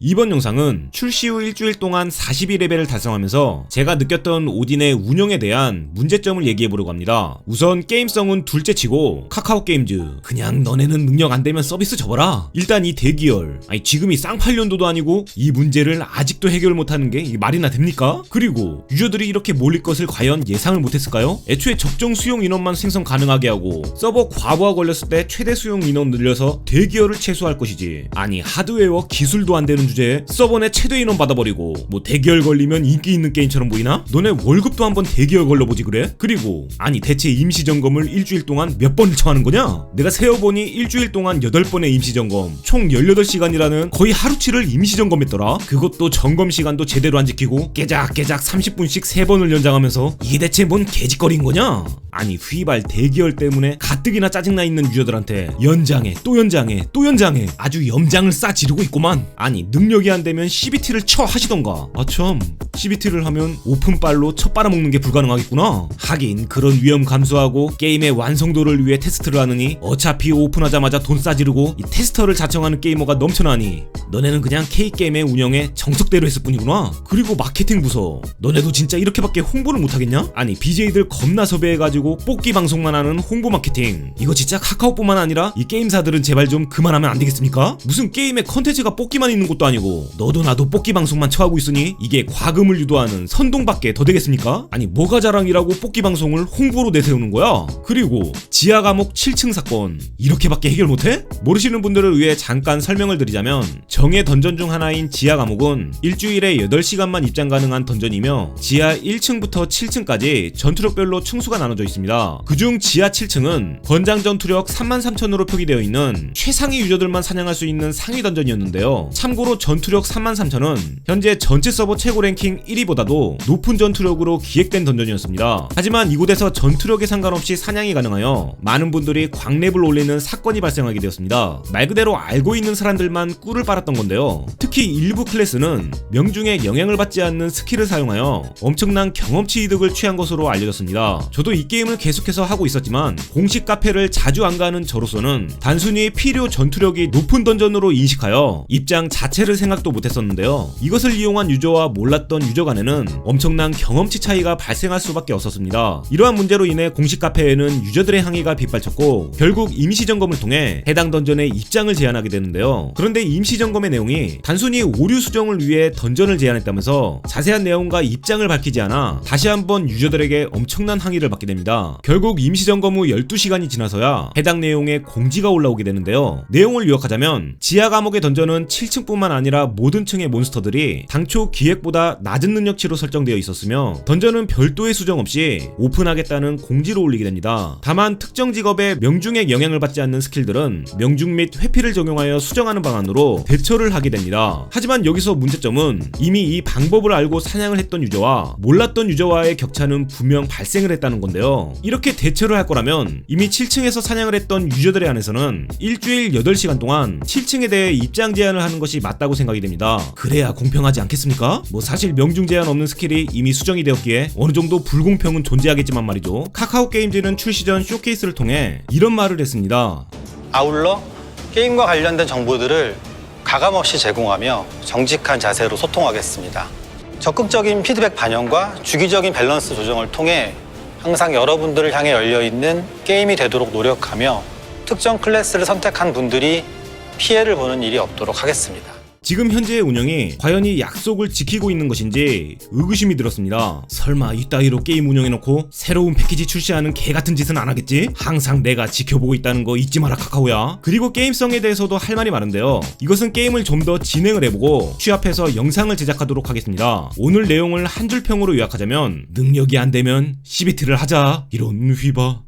이번 영상은 출시 후 일주일 동안 42레벨을 달성하면서 제가 느꼈던 오딘의 운영에 대한 문제점을 얘기해보려고 합니다. 우선 게임성은 둘째 치고 카카오 게임즈 그냥 너네는 능력 안 되면 서비스 접어라. 일단 이 대기열 아니 지금이 쌍팔년도도 아니고 이 문제를 아직도 해결 못하는 게 말이나 됩니까? 그리고 유저들이 이렇게 몰릴 것을 과연 예상을 못했을까요? 애초에 적정 수용 인원만 생성 가능하게 하고 서버 과부하 걸렸을 때 최대 수용 인원 늘려서 대기열을 최소화할 것이지 아니 하드웨어 기술도 안 되는 주제에 서버 내 최대 인원 받아버리고 뭐 대기열 걸리면 인기 있는 게임처럼 보이나? 너네 월급도 한번 대기열 걸러보지 그래? 그리고 아니 대체 임시 점검을 일주일 동안 몇 번을 처하는 거냐? 내가 세어보니 일주일 동안 8번의 임시 점검 총 18시간이라는 거의 하루치를 임시 점검했더라 그것도 점검 시간도 제대로 안 지키고 깨작깨작 30분씩 3번을 연장하면서 이게 대체 뭔 개짓거리인 거냐? 아니 휘발 대기열 때문에 가뜩이나 짜증나 있는 유저들한테 연장해 또 연장해 또 연장해 아주 염장을 싸 지르고 있구만 아니 능력이 안 되면 CBT를 쳐 하시던가. 아참. CBT를 하면 오픈빨로 쳐 빨아먹는 게 불가능하겠구나. 하긴 그런 위험 감수하고 게임의 완성도를 위해 테스트를 하느니 어차피 오픈하자마자 돈 싸지르고 이 테스터를 자청하는 게이머가 넘쳐나니 너네는 그냥 K게임의 운영에 정석대로 했을 뿐이구나 그리고 마케팅 부서 너네도 진짜 이렇게밖에 홍보를 못하겠냐? 아니 BJ들 겁나 섭외해가지고 뽑기 방송만 하는 홍보 마케팅 이거 진짜 카카오뿐만 아니라 이 게임사들은 제발 좀 그만하면 안 되겠습니까? 무슨 게임에 컨텐츠가 뽑기만 있는 것도 아니고 너도 나도 뽑기 방송만 처하고 있으니 이게 과금을 유도하는 선동밖에 더 되겠습니까? 아니 뭐가 자랑이라고 뽑기 방송을 홍보로 내세우는 거야? 그리고 지하 감옥 7층 사건 이렇게밖에 해결 못해? 모르시는 분들을 위해 잠깐 설명을 드리자면 정의 던전 중 하나인 지하 감옥은 일주일에 8시간만 입장 가능한 던전이며 지하 1층부터 7층까지 전투력별로 층수가 나눠져 있습니다. 그중 지하 7층은 권장 전투력 33,000으로 표기되어 있는 최상위 유저들만 사냥할 수 있는 상위 던전이었는데요. 참고로 전투력 33,000은 현재 전체 서버 최고 랭킹 1위보다도 높은 전투력으로 기획된 던전이었습니다. 하지만 이곳에서 전투력에 상관없이 사냥이 가능하여 많은 분들이 광랩을 올리는 사건이 발생하게 되었습니다. 말 그대로 알고 있는 사람들만 꿀을 빨았던 건데요. 특히 일부 클래스는 명중에 영향을 받지 않는 스킬을 사용하여 엄청난 경험치 이득을 취한 것으로 알려졌습니다. 저도 이 게임을 계속해서 하고 있었지만 공식 카페를 자주 안 가는 저로서는 단순히 필요 전투력이 높은 던전으로 인식하여 입장 자체를 생각도 못했었는데요. 이것을 이용한 유저와 몰랐던 유저 간에는 엄청난 경험치 차이가 발생할 수밖에 없었습니다. 이러한 문제로 인해 공식 카페에는 유저들의 항의가 빗발쳤고 결국 임시 점검을 통해 해당 던전에 입장을 제한하게 되는데요. 그런데 임시 점검 의 내용이 단순히 오류 수정을 위해 던전을 제한했다면서 자세한 내용과 입장을 밝히지 않아 다시 한번 유저들에게 엄청난 항의를 받게 됩니다. 결국 임시 점검 후 12시간이 지나서야 해당 내용에 공지가 올라오게 되는데요. 내용을 요약하자면 지하 감옥의 던전은 7층뿐만 아니라 모든 층의 몬스터들이 당초 기획보다 낮은 능력치로 설정되어 있었으며 던전은 별도의 수정 없이 오픈하겠다는 공지로 올리게 됩니다. 다만 특정 직업의 명중에 영향을 받지 않는 스킬들은 명중 및 회피를 적용하여 수정하는 방안으로 대처를 하게 됩니다. 하지만 여기서 문제점은 이미 이 방법을 알고 사냥을 했던 유저와 몰랐던 유저와의 격차는 분명 발생을 했다는 건데요. 이렇게 대처를 할 거라면 이미 7층에서 사냥을 했던 유저들에 한해서는 일주일 8시간 동안 7층에 대해 입장 제한을 하는 것이 맞다고 생각이 됩니다. 그래야 공평하지 않겠습니까? 뭐 사실 명중 제한 없는 스킬이 이미 수정이 되었기에 어느 정도 불공평은 존재하겠지만 말이죠. 카카오 게임즈는 출시 전 쇼케이스를 통해 이런 말을 했습니다. 아울러 게임과 관련된 정보들을 가감 없이 제공하며 정직한 자세로 소통하겠습니다. 적극적인 피드백 반영과 주기적인 밸런스 조정을 통해 항상 여러분들을 향해 열려 있는 게임이 되도록 노력하며 특정 클래스를 선택한 분들이 피해를 보는 일이 없도록 하겠습니다. 지금 현재의 운영이 과연 이 약속을 지키고 있는 것인지 의구심이 들었습니다. 설마 이따위로 게임 운영해놓고 새로운 패키지 출시하는 개 같은 짓은 안 하겠지? 항상 내가 지켜보고 있다는 거 잊지 마라 카카오야. 그리고 게임성에 대해서도 할 말이 많은데요. 이것은 게임을 좀 더 진행을 해보고 취합해서 영상을 제작하도록 하겠습니다. 오늘 내용을 한 줄 평으로 요약하자면 능력이 안 되면 CBT를 하자 이런 휘바.